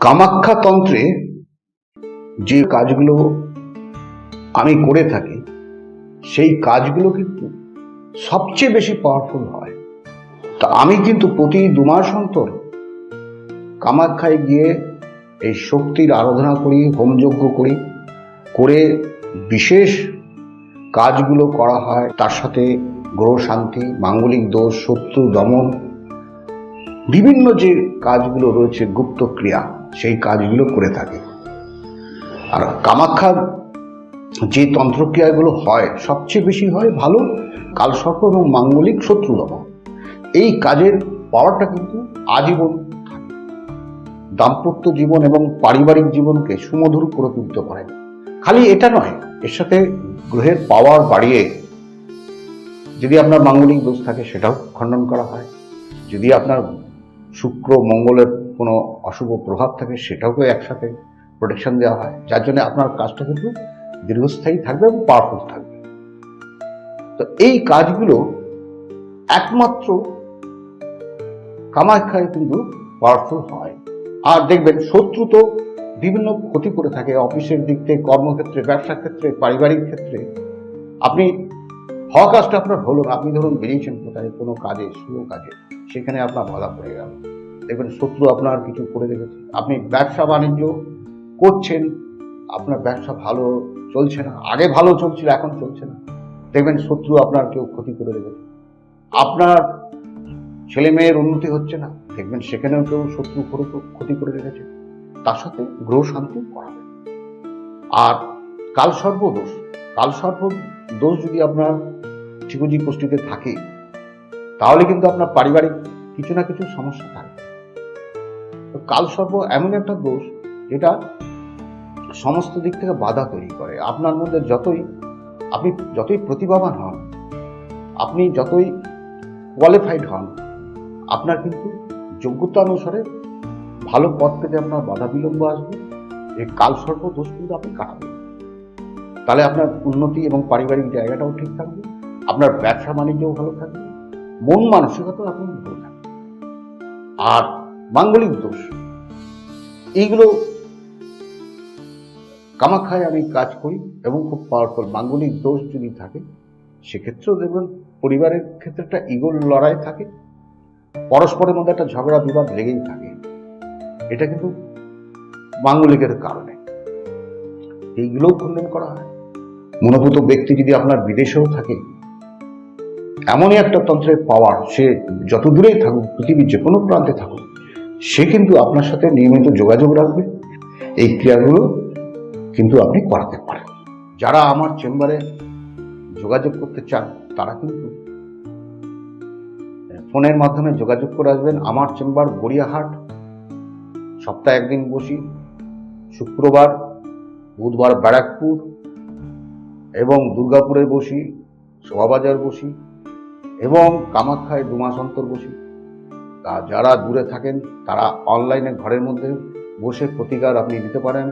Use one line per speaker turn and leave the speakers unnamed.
কামাখ্যা তন্ত্রে যে কাজগুলো আমি করে থাকি, সেই কাজগুলো কিন্তু সবচেয়ে বেশি পাওয়ারফুল হয়। তা আমি কিন্তু প্রতি দু মাস অন্তর কামাখ্যায় গিয়ে এই শক্তির আরাধনা করি, হোমযজ্ঞ করি, করে বিশেষ কাজগুলো করা হয়। তার সাথে গ্রহ শান্তি, মাঙ্গলিক দোষ, শত্রু দমন, বিভিন্ন যে কাজগুলো রয়েছে, গুপ্ত ক্রিয়া সেই কাজগুলো করে থাকে। আর কামাখ্যার যে তন্ত্রক্রিয়াগুলো হয়, সবচেয়ে বেশি হয় ভালো, কালসর্প এবং মাঙ্গলিক শত্রু এই কাজের পাওয়ারটা কিন্তু আজীবন দাম্পত্য জীবন এবং পারিবারিক জীবনকে সুমধুর করে তুলতে পারে খালি এটা নয়, এর সাথে গ্রহের পাওয়ার বাড়িয়ে যদি আপনার মাঙ্গলিক দোষ থাকে, সেটাও খণ্ডন করা হয়। যদি আপনার শুক্র, মঙ্গলের কোনো অশুভ প্রভাব থাকে সেটাকেও একসাথে প্রোটেকশন দেওয়া হয়। যার জন্য আপনার কাজটা কিন্তু দীর্ঘস্থায়ী থাকবে এবং পাওয়ারফুল থাকবে। তো এই কাজগুলো একমাত্র কামাখ্যায় কিন্তু পাওয়ারফুল হয়। আর দেখবেন শত্রু তো বিভিন্ন ক্ষতি করে থাকে অফিসের দিক থেকে, কর্মক্ষেত্রে, ব্যবসা ক্ষেত্রে, পারিবারিক ক্ষেত্রে। আপনি হওয়া কাজটা আপনার হলো না। আপনি ধরুন বেরিয়েছেন কোথায় কোনো কাজে, শুভ কাজে, সেখানে আপনার বাধা পড়ে গেল। দেখবেন শত্রু আপনার কিছু করে রেখেছে আপনি ব্যবসা বাণিজ্য করছেন, আপনার ব্যবসা ভালো চলছে না। আগে ভালো চলছিল, এখন চলছে না। দেখবেন শত্রু আপনার কেউ ক্ষতি করে রেখেছে আপনার ছেলে মেয়ের উন্নতি হচ্ছে না। দেখবেন সেখানেও কেউ শত্রু ক্ষতি করে রেখেছে। তার সাথে গ্রহ শান্তি করাবে। আর কালসর্প দোষ। কালসর্প দোষ যদি আপনার চিকুজি পুষ্টিতে থাকে, তাহলে কিন্তু আপনার পারিবারিক কিছু না কিছু সমস্যা থাকে। তো কালসর্প এমন একটা দোষ যেটা সমস্ত দিক থেকে বাধা তৈরি করে। আপনার মধ্যে যতই, আপনি যতই প্রতিভাবান হন, আপনি যতই কোয়ালিফাইড হন, আপনার কিন্তু যোগ্যতা অনুসারে ভালো পথ পেতে আপনার বাধা বিলম্ব আসবে। এই কালসর্প দোষ কিন্তু আপনি কাটাবেন। তাহলে আপনার উন্নতি এবং পারিবারিক জায়গাটাও ঠিক থাকবে, আপনার ব্যবসা বাণিজ্যও ভালো থাকবে, মন মানসিকতাও আপনি ভালো থাকবে। আর মাঙ্গলিক দোষ। এইগুলো কামাখ্যায় আমি কাজ করি এবং খুব পাওয়ারফুল মাঙ্গলিক দোষ যদি থাকে, সেক্ষেত্রেও দেখবেন পরিবারের ক্ষেত্রে একটা ইগোর লড়াই থাকে, পরস্পরের মধ্যে একটা ঝগড়া, বিবাদ লেগেই থাকে। এটা কিন্তু মাঙ্গলিকের কারণে। এইগুলোও খণ্ডন করা হয়। মনোভূত ব্যক্তি যদি আপনার বিদেশেও থাকে, এমনই একটা তন্ত্রের পাওয়ার সে যত দূরেই থাকুক, পৃথিবীর যে কোনো প্রান্তে থাকুক সে কিন্তু আপনার সাথে নিয়মিত যোগাযোগ রাখবে। এই ক্রিয়াগুলো কিন্তু আপনি করাতে পারেন। যারা আমার চেম্বারে যোগাযোগ করতে চান, তারা কিন্তু ফোনের মাধ্যমে যোগাযোগ করে আসবেন। আমার চেম্বার গড়িয়াহাট। সপ্তাহে একদিন বসি। শুক্রবার, বুধবার ব্যারাকপুর এবং দুর্গাপুরে বসি, শোভাবাজার বসি এবং কামাখ্যায় দু মাস অন্তর বসি। তা যারা দূরে থাকেন তারা অনলাইনে ঘরের মধ্যে বসে প্রতিকার আপনি নিতে পারেন।